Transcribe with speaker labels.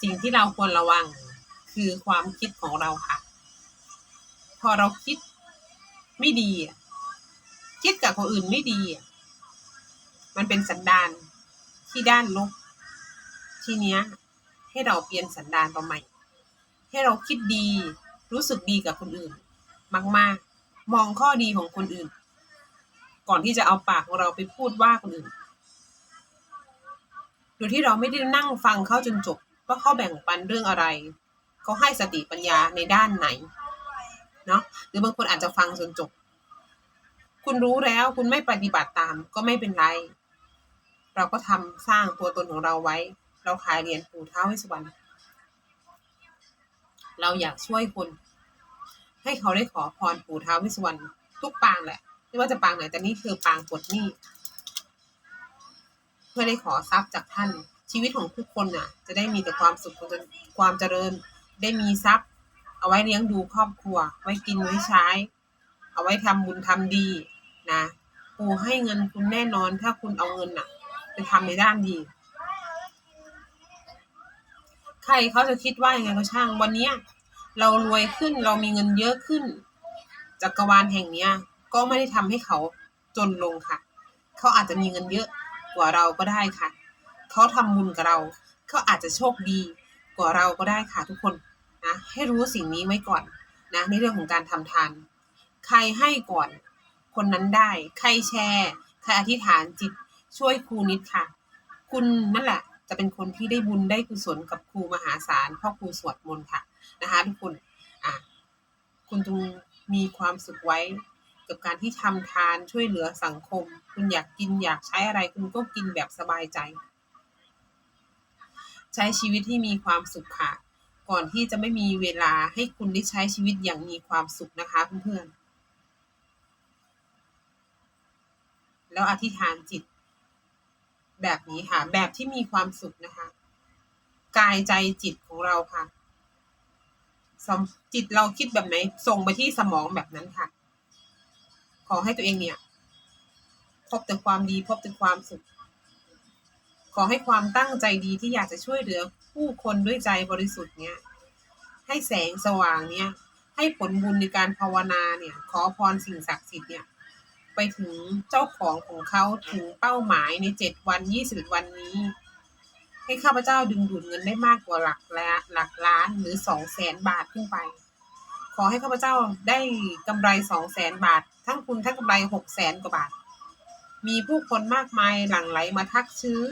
Speaker 1: สิ่งที่เราควรระวังคือความคิดของเราค่ะ พอเราคิดไม่ดี คิดกับคนอื่นไม่ดี มันเป็นสันดานที่ด้านลบทีเนี้ย ให้เราเปลี่ยนสันดานเราใหม่ ให้เราคิดดี รู้สึกดีกับคนอื่น มาก ๆ มองข้อดีของคนอื่น ก่อนที่จะเอาปากของเราไปพูดว่าคนอื่น โดยที่เราไม่ได้นั่งฟังเขาจนจบว่าเขาแบ่งปันเรื่องอะไรเขาให้สติปัญญาในด้านไหนเนาะหรือบางคนอาจจะฟังจนจบ คุณรู้แล้วคุณไม่ปฏิบัติตามก็ไม่เป็นไร เราก็ทำสร้างตัวตนของเราไว้ เราขายเหรียญปู่ท้าวเวสวรรณเราอยากช่วยคนให้เขาได้ขอพรปู่ท้าวเวสสวรรณทุกปางแหละไม่ว่าจะปางไหนแต่นี่คือปางปลดหนี้ เพื่อได้ขอทรัพย์จากท่าน ชีวิตของทุกคนน่ะ จะได้มีแต่ความสุขความเจริญ ได้มีทรัพย์ เอาไว้เลี้ยงดูครอบครัว ไว้กินไว้ใช้ เอาไว้ทำบุญทำดีนะปู่ให้เงินคุณแน่นอนถ้าคุณเอาเงินน่ะไปทำในด้านดี ใครเขาจะคิดว่ายังไงก็ช่างวันเนี้ยเรารวยขึ้นเรามีเงินเยอะขึ้นจักรวาลแห่งเนี้ยก็ไม่ได้ทำให้เขาจนลงค่ะ เขาอาจจะมีเงินเยอะ กว่าเราก็ได้ค่ะ เขาทำบุญกับเรา เขาอาจจะโชคดีกว่าเราก็ได้ค่ะทุกคนนะให้รู้สิ่งนี้ไว้ก่อนนะในเรื่องของการทำทาน ใครให้ก่อน คนนั้นได้ ใครแชร์ใครอธิษฐานจิตช่วยครูนิดค่ะ คุณนั่นแหละ จะเป็นคนที่ได้บุญได้กุศลกับครูมหาศาลพ่อครูสวดมนต์ค่ะนะคะทุกคนอะคุณจงมีความสุขไว้ กับการที่ทำทานช่วยเหลือสังคม คุณอยากกินอยากใช้อะไรคุณก็กินแบบสบายใจ ใช้ชีวิตที่มีความสุขค่ะ ก่อนที่จะไม่มีเวลาให้คุณได้ใช้ชีวิตอย่างมีความสุขนะคะเพื่อนๆแล้วอธิษฐานจิต แบบนี้ค่ะ แบบที่มีความสุขนะคะ กายใจจิตของเราค่ะจิตเราคิดแบบไหนส่งไปที่สมองแบบนั้นค่ะ ขอให้ตัวเองเนี่ย พบแต่ความดีพบแต่ความสุข ขอให้ความตั้งใจดีที่อยากจะช่วยเหลือผู้คนด้วยใจบริสุทธิ์เนี่ย ให้แสงสว่างเนี่ย ให้ผลบุญในการภาวนาเนี่ย ขอพรสิ่งศักดิ์สิทธิ์เนี่ย ไปถึงเจ้าของของเขาถึงเป้าหมายในเจ็ดวันยี่สิบวันนี้ ให้ข้าพเจ้าดึงดูดเงินได้มากกว่าหลักละหลักล้านหรือสองแสนบาทขึ้นไปขอให้ข้าพเจ้าได้กำไรสองแสนบาท ทั้ง คุณทั้งกำไรหกแสนกว่าบาท มีผู้คนมากมายหลั่งไหลมาทักซื้อ